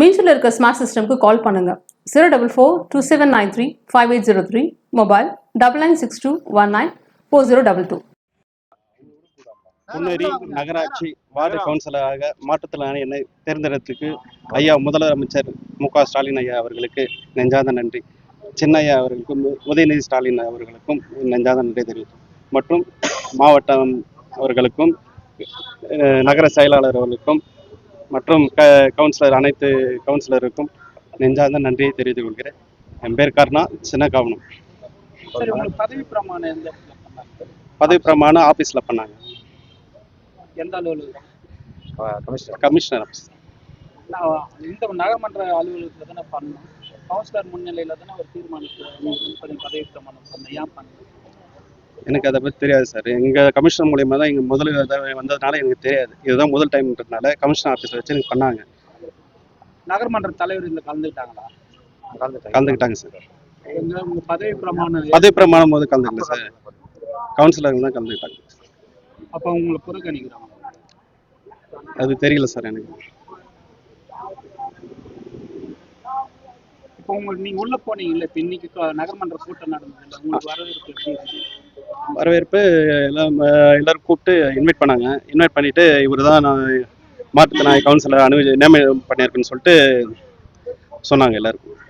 மீன்ஸில் இருக்க ஸ்மார்ட் சிஸ்டம்க்கு கால் பண்ணுங்க. Zero double four two seven nine three five eight zero three mobile double nine six two one nine four zero double two Ponneri நகராட்சி ward கவுன்சிலராக மாற்றுத்திறனாளி என்னை தேர்ந்தெடுத்துக்கு ஐயா முதலமைச்சர் மு க ஸ்டாலின் ஐயா அவர்களுக்கு நெஞ்சாத நன்றி. சின்னையா அவர்களுக்கும் உதயநிதி ஸ்டாலின் அவர்களுக்கும் நெஞ்சாத நன்றி தெரிவித்தோம். மற்றும் மாவட்டம் அவர்களுக்கும் நகர செயலாளர் அவர்களுக்கும் மற்றும் க கவுன்சிலர் அனைத்து கவுன்சிலருக்கும் நெஞ்சார்ந்த நன்றியை தெரிவித்துக் கொள்கிறேன். என் பேர் கர்ணா சின்ன கவனம் சரி உங்களுக்கு பதவி பிரமாணம் பதவி பிரமாணம் ஆஃபீஸில் பண்ணாங்க. எந்த அலுவலகம் கமிஷனர் ஆஃபீஸ் இந்த நகரமன்ற அலுவலகத்தில் தானே பண்ணணும் கவுன்சிலர் முன்னிலையில் தானே ஒரு தீர்மானத்தை பதவி பிரமாணம் பண்ண ஏன் பண்ணணும் எனக்கு அதை பற்றி தெரியாது சார். எங்கள் கமிஷனர் மூலியமாக தான் இங்கே முதல் வந்ததுனால எனக்கு தெரியாது. இதுதான் முதல் டைம்ன்றதுனால கமிஷனர் ஆஃபீஸில் வச்சு எனக்கு பண்ணாங்க. நகரமன்ற தலைவர் இதில் கலந்துக்கிட்டாங்களா? கலந்துக்கிட்டாங்க சார். பதவி பிரமாணம் பதவி பிரமாணம் போது கலந்துக்கல சார். கவுன்சிலர் தான் கலந்துக்கிட்டாங்க. அப்போ உங்களை புறக்கணிக்கிறாங்க அது தெரியல சார் எனக்கு. இப்போ உங்களுக்கு நீங்க உள்ள போனீங்கல்ல இப்போ இன்னைக்கு நகரமன்ற கூட்டம் நடந்தது உங்களுக்கு வரவேற்பு எப்படி இருந்துச்சு வரவேற்பு எல்லாம் எல்லாரும் கூப்பிட்டு இன்வைட் பண்ணாங்க. இன்வைட் பண்ணிட்டு இவர் தான் நான் மாற்றுத்திறனாளி கவுன்சிலர் அனுமதி நியமனம் பண்ணியிருக்குன்னு சொல்லிட்டு சொன்னாங்க எல்லாருக்கும்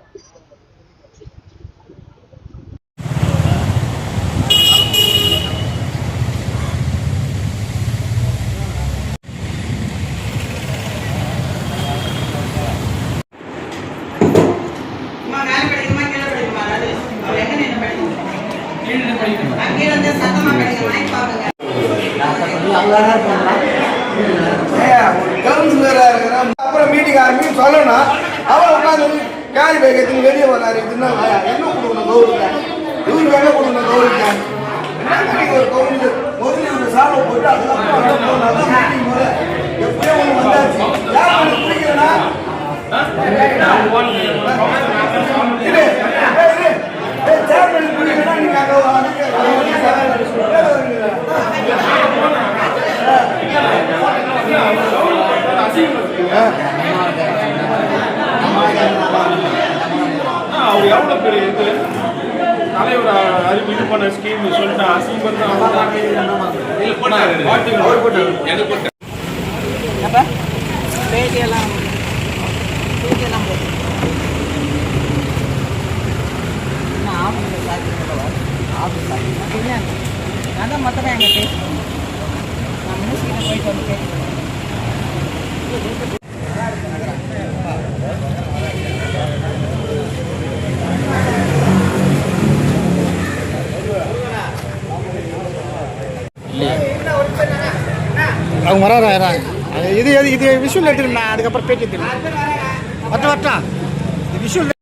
அம்மா மேல படிக்குமா கீழே படிக்குமா அதாவது அவர் எங்க நின்று படிக்கணும் அங்கே வந்து சத்தமா பாருங்க அப்புறம் மீட்டிங் ஆரம்பி சொல்லணும் அவன் உட்காந்து கேரி பேக் எடுத்து வெளியே வராரு இதுன்னா என்ன கொடுக்கணும் கௌரவத்தை இவருக்கு என்ன கொடுக்கணும் கௌரவத்தை ஒரு கவுன்சிலர் முதல்ல இவரு சாலை போட்டு அதுக்கப்புறம் அங்கே எப்படியோ ஒன்று வந்தாச்சு யார் பிடிக்கிறேன்னா இரு, ஏய், இரு. ஏய், சேர்மன் பிடிக்கிறேன்னா நீங்க அங்கே அதுக்கு அவர் எவ்வளோ பெரிய இது? தலைவர் அறிவு இது பண்ண ஸ்கீம் சொல்லிட்டு அசிங்கம் பேட்டியெல்லாம் பேட்டியெல்லாம் ஆஃபீஸில் சாத்தியம் ஆஃபீஸ் சாத்தியம் இல்லை நான் தான் மொத்தமாக எங்கே பேசுகிறேன் நான் மினிஸ்ட்ரியில் போயிட்டு வந்து அவங்க வராங்க இது இது இது விஷுவல் எடுத்துருந்தேன் அதுக்கப்புறம் பேட்டி தெரியும் வட்ட வட்டா இது விஷுவல்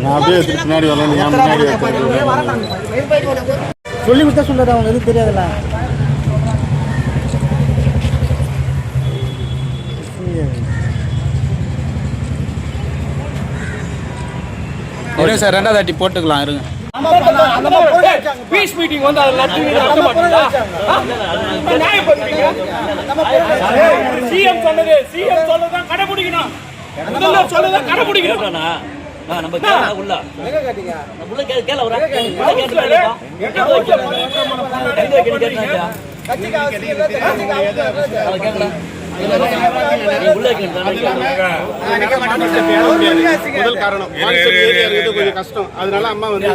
நான் அப்படியே திருப்பி பின்னாடி வரல நீ முன்னாடி சொல்லி கொடுத்தா சொல்லுறது அவங்க எதுவும் தெரியாதுல்ல. இருங்க சார் ரெண்டாவது அட்டி போட்டுக்கலாம் இருங்க பீஸ் மீட்டிங் வந்து அதில் சிஎம் சொன்னது சிஎம் சொன்னதான் கடைபிடிக்கணும் முதல்வர் சொன்னதான் கடைபிடிக்கணும் நம்ம கேள உள்ள உள்ள கேள கேள ஒரு உள்ள கேட்டு எங்க முதல் காரணம் கொஞ்சம் கஷ்டம் அதனால அம்மா வந்து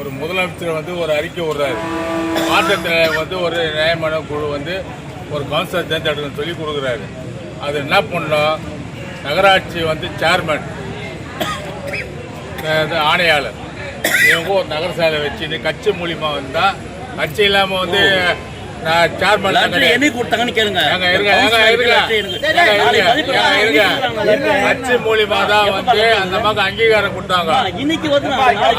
ஒரு முதலமைச்சர் வந்து ஒரு அறிக்கை விடுறாரு மாற்றத்தில் வந்து ஒரு நியாயமான குழு வந்து ஒரு கவுன்சிலர் தேர்ந்தெடுக்கணும்னு சொல்லி கொடுக்குறாரு அது என்ன பண்ணோம் நகராட்சி வந்து சேர்மன் ஆணையாளர். இவங்க ஒரு நகர சாலை வச்சு கட்சி மூலியமாக வந்தால் கட்சி இல்லாமல் வந்து நான் சேர்மன் லெட்டர் என்னைக்கு கொடுத்தாங்கன்னு கேளுங்க. கட்சி மூலியமா தான் வந்து அந்த மாதிரி அங்கீகாரம் கொடுத்தாங்க. இன்னைக்கு வந்து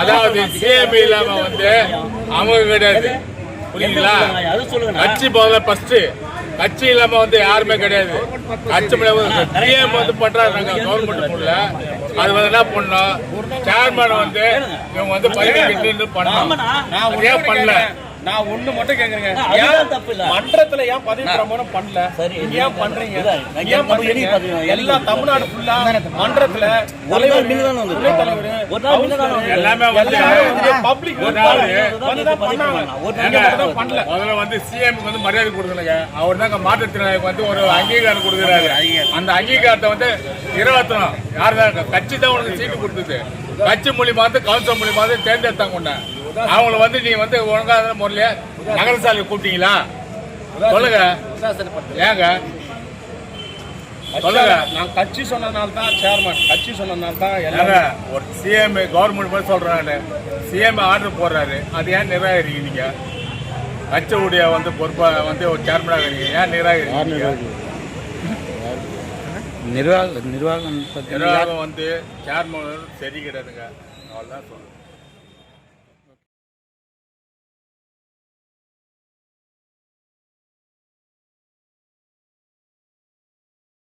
அதாவது சிஎம் இல்லாம வந்து அவங்க கிடையாது புரியுங்களா அது சொல்லுங்க. கட்சி முதல்ல ஃபர்ஸ்ட் கட்சி இல்லாம வந்து யாருமே கிடையாது. கட்சி சிஎம் வந்து பண்றாங்க. கவர்மெண்ட் உள்ள அது வந்து என்ன பண்ணோம்? சேர்மன் வந்து இவங்க வந்து பதவி பண்ணோம். ஏன் பண்ணல? நான் ஒண்ணு மட்டும் கேக்குறேங்க. அதுதான் தப்பு இல்ல மன்றத்துல ஏன் பதவி பிரமாணம் பண்ணல? சரி. ஏன் பண்றீங்க? ஏன் பண்றீங்க? எல்லா தமிழ்நாடு ஃபுல்லா மன்றத்துல தலைவர் வந்தது. எல்லாமே வந்து பப்ளிக் ஒரு நாள் வந்து தான் பண்ணாங்க. ஒரு ஏங்க, நாள் தான் பண்ணல. முதல்ல வந்து சிஎம்க்கு வந்து மரியாதை கொடுக்கணுங்க அவர் தாங்க மாற்றுத்திறனாளிக்கு வந்து ஒரு அங்கீகாரம் கொடுக்குறாரு. அந்த அங்கீகாரத்தை வந்து இருபத்தணும் யார் தான் கட்சி தான் உனக்கு சீட்டு கொடுத்தது? கட்சி மூலியமா வந்து கவுன்சில் மூலியமா வந்து தேர்ந்தெடுத்தாங்க உன்னை. அவங்கள வந்து நீ வந்து ஒழுங்காத முறையில நகரசாலை கூப்பிட்டீங்களா? சொல்லுங்க. ஏங்க? சொல்லுங்க. நான் கட்சி சொன்னதுனால தான் சேர்மன் கட்சி சொன்னதுனால தான் எல்லாரும் ஒரு சிஎம் கவர்மெண்ட் மாதிரி சொல்றாங்க சிஎம் ஆர்டர் போடுறாரு. அது ஏன் நிராகரிக்கிறீங்க? நீங்க கட்சியுடைய வந்து பொறுப்பா வந்து ஒரு சேர்மனாக இருக்கீங்க. ஏன் நிராகரிக்கிறீங்க? நிர்வாகம் நிர்வாகம் நிர்வாகம் வந்து சேர்மன் சரி கிடையாதுங்க அவ்வளோதான் சொல்லுங்க